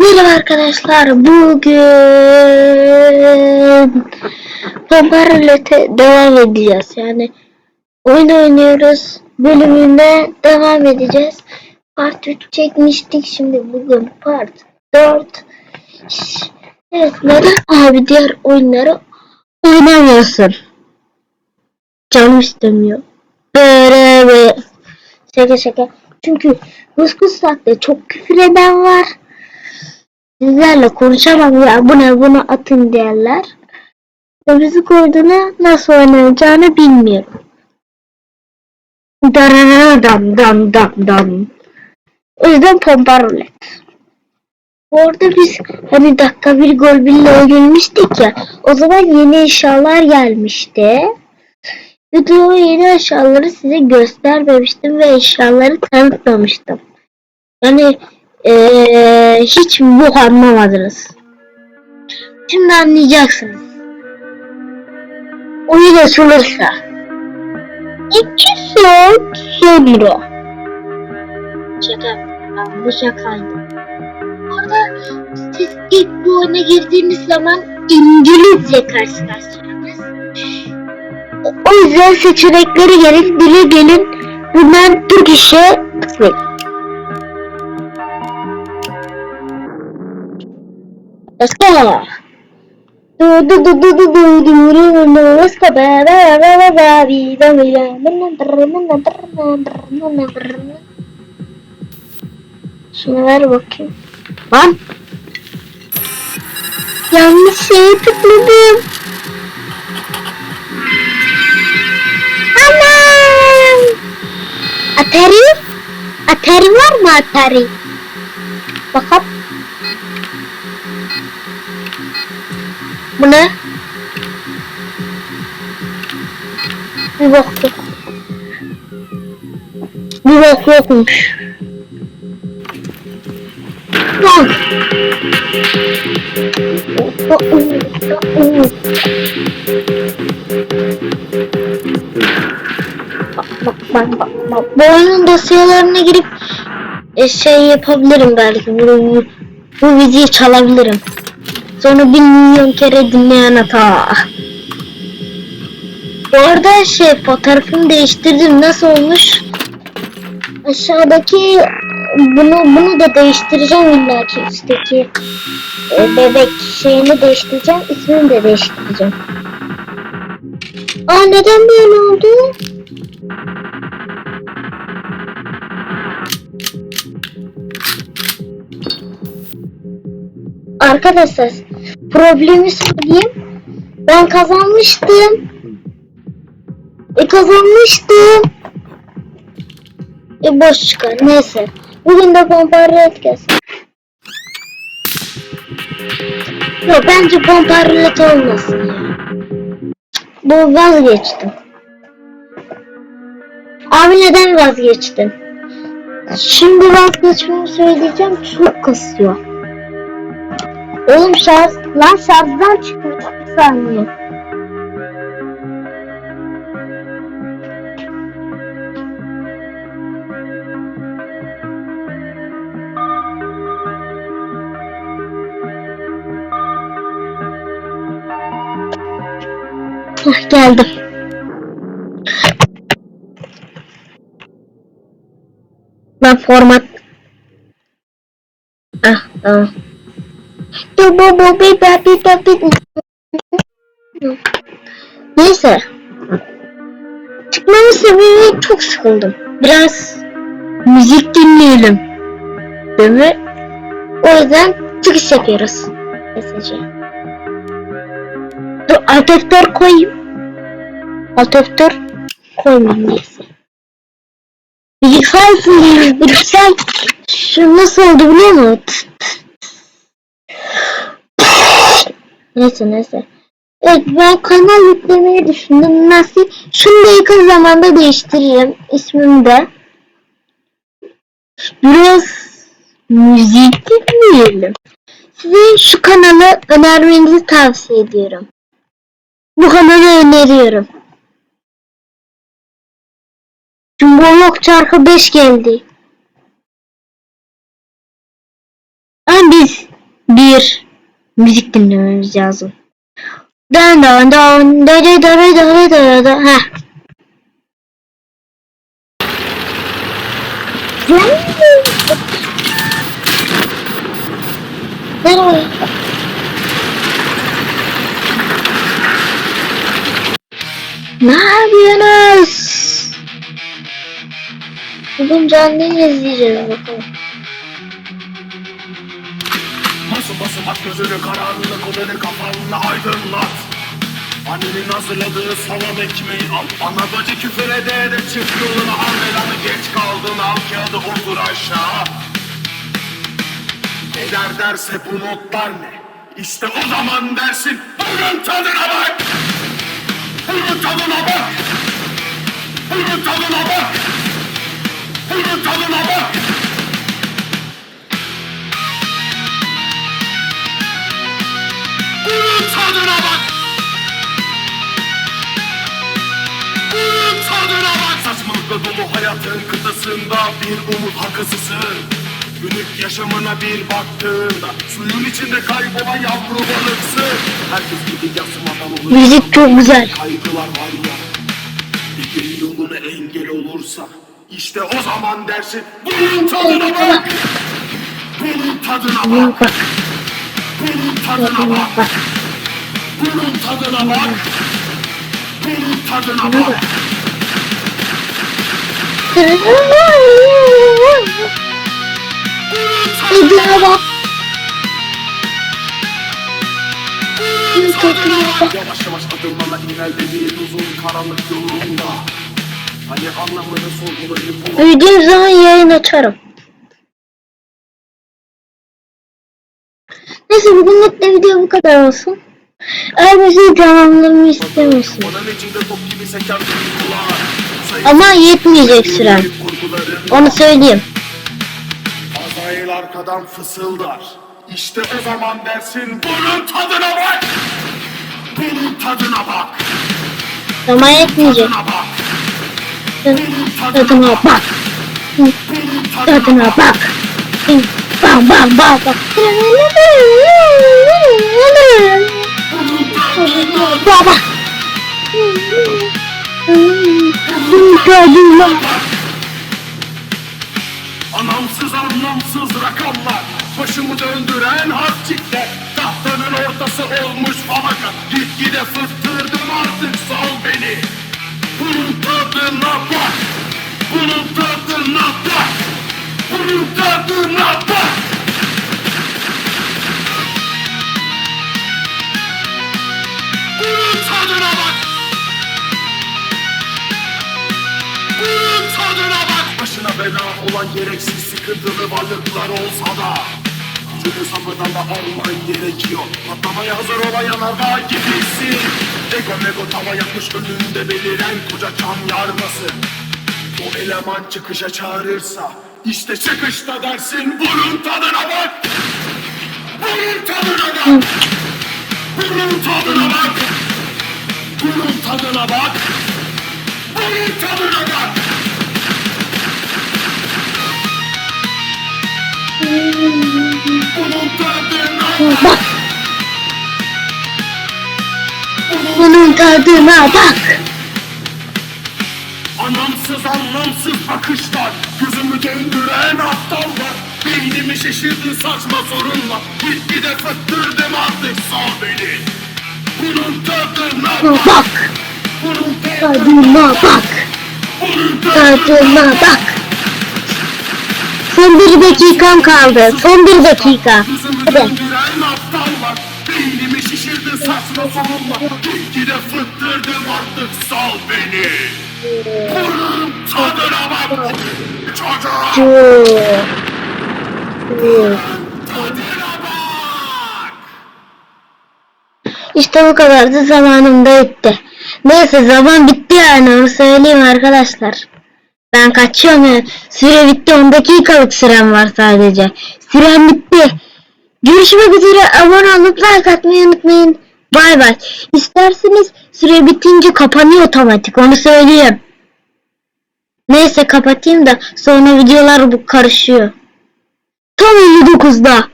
Merhaba arkadaşlar. Bugün Pomparlet'e devam edeceğiz. Yani oyun oynuyoruz. Bölümüne devam edeceğiz. Part 3 çekmiştik. Şimdi bugün part 4. Şş, Evet neden abi diğer oyunları oynamıyorsun? Canım istemiyor. Böyle. Şaka şaka. Çünkü Hıskız saatte çok küfür eden var. Sizlerle konuşamam ya bu ne bunu atın derler. Ve müzik oyununu nasıl oynayacağını bilmiyorum. Dararara dam dam dam dam. O yüzden pompa rulet. Orada biz hani dakika bir gol bille oynamıştık ya. O zaman yeni eşyalar gelmişti. Video yeni eşyaları size göstermemiştim ve eşyaları tanıtmamıştım. Yani eee, hiç bu anlamadınız. Şimdi anlayacaksınız. Oyun açılırsa. İki saat sonra. Şaka. Bu şakaydı. Orada siz ilk bu oyuna girdiğiniz zaman İngilizce karşılaşacaksınız. O yüzden seçenekleri gelin, dile gelin. Bundan Türk işe tıklayın. Let's go. Du du du du du du du du du let's go ba ba ba ba ba bi ba bi ba Şunu ver bakayım. Lan. Yanlış şeye tıkladım. Aman. Atari? Atari var mı Atari? Bakalım. Bu ne? Bir bak yok. Bir bak yokmuş. Lan. Bak bak bak bak. Bu oyunun dosyalarına girip e, şey yapabilirim belki. Bu, bu videoyu çalabilirim. Sonra bir milyon kere dinleyen hata. Bu arada şey fotoğrafımı değiştirdim. Nasıl olmuş? Aşağıdaki bunu bunu da değiştireceğim illa ki üstteki e, bebek şeyini değiştireceğim. ismini de değiştireceğim. Aa neden böyle oldu? Arkadaşlar problemi söyleyeyim. Ben kazanmıştım. E kazanmıştım. E boş çıkar. Neyse. Bugün de pomparlet gelsin. Yok bence pomparlet olmasın ya. Bu vazgeçtim. Abi neden vazgeçtin? Şimdi vazgeçmemi söyleyeceğim. Çok kasıyor. Oğlum şarj, lan şarjdan çıkmış bir saniye. Hah, geldim. Ben format... Ah tamam. Bu bu bu bir bir bir bir. Neyse. Çıkmamın sebebi çok sıkıldım. Biraz müzik dinleyelim. Değil mi? O yüzden çıkış yapıyoruz. Mesajı. Dur alt F4 koyayım. Alt F4 koymayayım neyse. Bilgisayar sınırı, bilgisayar şu nasıl oldu biliyor musun? Neyse neyse. Evet ben kanal yüklemeyi düşündüm. Nasıl? Şunu da yakın zamanda değiştireceğim. ismini de. Biraz müzik dinleyelim. Size şu kanalı önermenizi tavsiye ediyorum. Bu kanalı öneriyorum. Cumhurluk çarkı 5 geldi. Lan biz bir müzik dinlememiz lazım. Da da da da da da da ha. Merhaba. Ne yapıyorsunuz? Bugün canlı izleyeceğiz bakalım. Masum at gözünü karanlık odanı kafanla aydınlat. Annenin hazırladığı salam ekmeği al. Ana bacı küfür ede ede çık yoluna al. Belanı geç kaldın al kağıdı otur aşağı. Eder derse bu notlar ne? İşte o zaman dersin Bunun tadına bak. Bunun tadına bak. Bunun tadına bak. Bunun tadına bak Saçmalıkla dolu hayatın kıtasında bir umut halkasısın. Günlük yaşamına bir baktığında suyun içinde kaybolan yavru balıksın. Herkes gibi yasmadan olur. Müzik çok güzel. Kaygılar var ya. Bir yoluna engel olursa işte o zaman dersin bunun tadına bak. Bunun tadına bak. Bunun tadına bak. Bunun tadına bak. Bunun tadına bak. Tadına bak. Yavaş yavaş adımlarla ilerlediğin uzun karanlık yolunda. Hani anlamını sorgulayıp Büyüdüğüm zaman yayın açarım. Neyse bugünlük de video bu kadar olsun. Eğer müziği devamlılığını istemiyorsunuz. Onun içinde top gibi seker duygular. Ama yetmeyecek süren. Onu söyleyeyim. Azrail arkadan fısıldar. İşte o zaman dersin bunun tadına bak. Bunun tadına bak. Ama yetmeyecek. Tadına bak. Tadına bak. Bam bam bam bam. Baba. Tadına Anlamsız anlamsız rakamlar. Başımı döndüren harçikler Tahtanın ortası olmuş falaka. Gitgide fıttırdım artık sal beni. Bunun tadına bak. Bunun tadına bak. Bunun tadına bak Bela olan gereksiz sıkıntılı varlıklar olsa da Çünkü sabırdan da alman gerekiyor. Patlamaya hazır olan yanardağ gibisin Ego mego tava yapmış önünde beliren koca çam yarması. O eleman çıkışa çağırırsa işte çıkışta dersin bunun tadına bak. Bunun tadına bak. Bunun tadına bak. Bunun tadına bak. Bunun tadına bak bak. Bunun tadına bak. Anlamsız anlamsız bakışlar Gözümü döndüren aptallar Beynimi şişirdin saçma sorunla Gitgide fıttırdım artık sal beni Bunun tadına bak Bak. Bunun tadına bak. Bunun Tadına bak. Son bir dakikam kaldı. Son bir dakika. Hadi. döndüren aptallar Beynimi şişirdin saçma sorunla Gitgide fıttırdım artık sal beni Bunun tadına bak Çocuğa Cu. Cu. tadına bak İşte bu kadardı zamanım da bitti. Neyse zaman bitti yani onu söyleyeyim arkadaşlar. Ben kaçıyorum ya. Süre bitti 10 dakikalık sürem var sadece. Sürem bitti. Görüşmek üzere abone olup like atmayı unutmayın. Bay bay. İsterseniz süre bitince kapanıyor otomatik onu söyleyeyim. Neyse kapatayım da sonra videolar bu karışıyor. Tam 59'da.